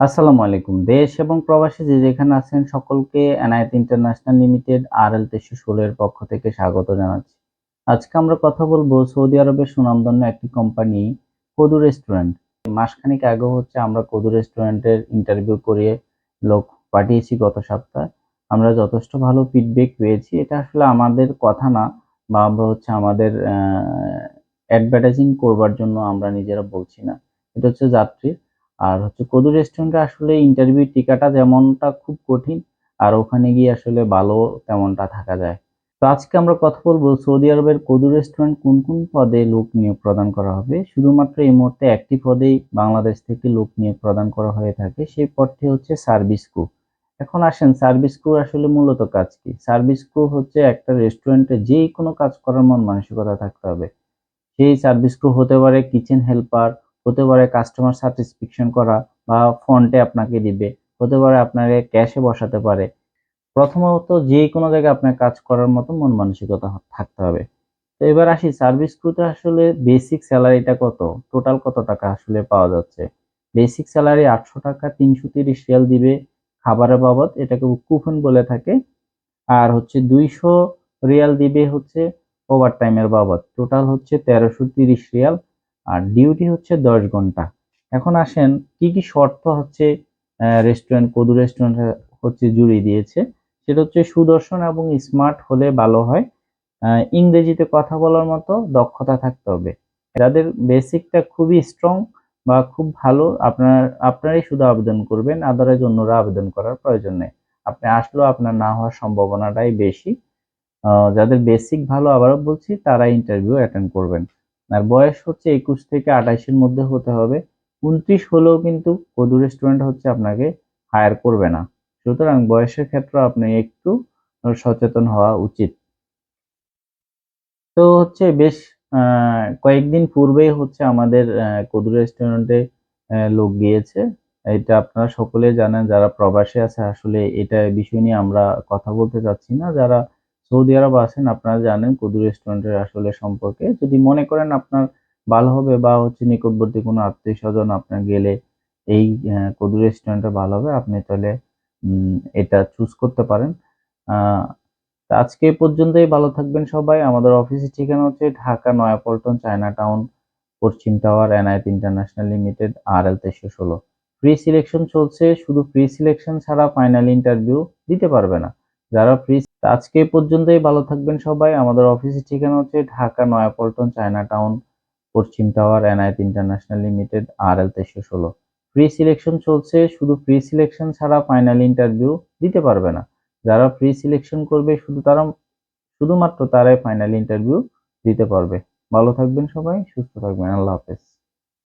আসসালামু আলাইকুম। দেশ এবং প্রবাসী যে যেখানে আছেন সকলকে এনআইটি ইন্টারন্যাশনাল লিমিটেড আর এল তেইশশো ষোলো এর পক্ষ থেকে স্বাগত জানাচ্ছি। আজকে আমরা কথা বলব সৌদি আরবের সুনামধন্য একটি কোম্পানি, কদু রেস্টুরেন্ট। মাসখানেক আগে হচ্ছে আমরা কদু রেস্টুরেন্টের ইন্টারভিউ করিয়ে লোক পাঠিয়েছি গত সপ্তাহে। আমরা যথেষ্ট ভালো ফিডব্যাক পেয়েছি। এটা আসলে আমাদের কথা না বা আমরা হচ্ছে আমাদের অ্যাডভার্টাইজিং করবার জন্য আমরা নিজেরা বলছি না। এটা হচ্ছে যাত্রীর আর হচ্ছে কদু রেস্টুরেন্টে আসলে ইন্টারভিউ টিকাটা যেমনটা খুব কঠিন, আর ওখানে গিয়ে আসলে ভালো তেমনটা থাকা যায়। তো আজকে আমরা কথা বলব সৌদি আরবের কদু রেস্টুরেন্ট কোন কোন পদে লোক নিয়োগ প্রদান করা হবে। শুধুমাত্র এই মুহূর্তে একটি পদেই বাংলাদেশ থেকে লোক নিয়োগ প্রদান করা হয়ে থাকে, সেই পদটি হচ্ছে সার্ভিস ক্রু এখন আসেন সার্ভিস ক্রু আসলে মূলত কাজ কি? সার্ভিস ক্রু হচ্ছে একটা রেস্টুরেন্টে যেই কোনো কাজ করার মন মানসিকতা থাকতে হবে। সেই সার্ভিস ক্রু হতে পারে কিচেন হেল্পার হতে পারে কাস্টমার স্যাটিসফ্যাকশন করা বা ফন্টে আপনাকে দিবে, হতে পারে আপনাকে ক্যাশে বসাতে পারে। প্রথমত যে কোনো জায়গায় আপনার কাজ করার মতো মন মানসিকতা থাকতে হবে। তো এবার আসি সার্ভিস ক্রুতে আসলে বেসিক স্যালারিটা কত? টোটাল কত টাকা আসলে পাওয়া যাচ্ছে? বেসিক স্যালারি আটশো টাকা, তিনশো তিরিশ রিয়াল দিবে। খাবারের বাবদ এটাকে কুপন বলে থাকে। আর হচ্ছে দুইশো রিয়াল দিবে হচ্ছে ওভার টাইমের বাবদ। টোটাল হচ্ছে তেরোশো তিরিশ রিয়াল। আর ডিউটি হচ্ছে দশ ঘণ্টা। এখন আসেন, কি কি শর্ত হচ্ছে রেস্টুরেন্ট কদু রেস্টুরেন্ট হচ্ছে জুড়ে দিয়েছে? সেটা হচ্ছে সুদর্শন এবং স্মার্ট হলে ভালো হয়। ইংরেজিতে কথা বলার মতো দক্ষতা থাকতে হবে। যাদের বেসিকটা খুবই স্ট্রং বা খুব ভালো, আপনার, আপনারাই শুধু আবেদন করবেন আদারওয়াইজ অন্যরা আবেদন করার প্রয়োজন নেই। আপনি আসলেও আপনার না হওয়ার সম্ভাবনাটাই বেশি। যাদের বেসিক ভালো, আবারও বলছি, তারা ইন্টারভিউ অ্যাটেন্ড করবেন। আর বয়স হচ্ছে একুশ থেকে আঠাইশের মধ্যে হতে হবে। উনত্রিশ হলেও কিন্তু কদু রেস্টুরেন্ট হচ্ছে আপনাকে হায়ার করবে না। সুতরাং বয়সের ক্ষেত্রে আপনি একটু সচেতন হওয়া উচিত। তো হচ্ছে বেশ কয়েকদিন পূর্বেই হচ্ছে আমাদের কদু রেস্টুরেন্টে লোক গিয়েছে। এটা আপনারা সকলে জানেন, যারা প্রবাসে আছে, আসলে এটা বিষয় নিয়ে আমরা কথা বলতে চাচ্ছি না। যারা সৌদি আরব আছেন, আপনারা জানেন কদু রেস্টুরেন্টের আসলে সম্পর্কে। যদি মনে করেন আপনার ভালো হবে বা হচ্ছে নিকটবর্তী কোনো আত্মীয় স্বজন আপনার গেলে এই কদু রেস্টুরেন্টটা ভালো হবে, আপনি তাহলে এটা চুজ করতে পারেন। আজকে পর্যন্তই, ভালো থাকবেন সবাই। আমাদের অফিসের ঠিকানা হচ্ছে ঢাকা নয়াপল্টন চায়না টাউন, পশ্চিম tower NIT international limited R L তেইশশো ষোলো। প্রি সিলেকশন চলছে, শুধু প্রি সিলেকশন ছাড়া ফাইনাল ইন্টারভিউ দিতে পারবে না। যারা ফ্রি আজকে পর্যন্তই। ভালো থাকবেন সবাই। আমাদের অফিসের ঠিকানা হচ্ছে ঢাকা নয়াপল্টন, চায়না টাউন, পশ্চিম tower NIT international limited R L তেইশশো ষোলো। প্রি সিলেকশন চলছে। শুধু প্রি সিলেকশন ছাড়া ফাইনাল ইন্টারভিউ দিতে পারবে না। যারা প্রি সিলেকশন করবে, শুধু তারা, শুধুমাত্র তারাই ফাইনাল ইন্টারভিউ দিতে পারবে। ভালো থাকবেন সবাই, সুস্থ থাকবেন। আল্লাহ হাফেজ।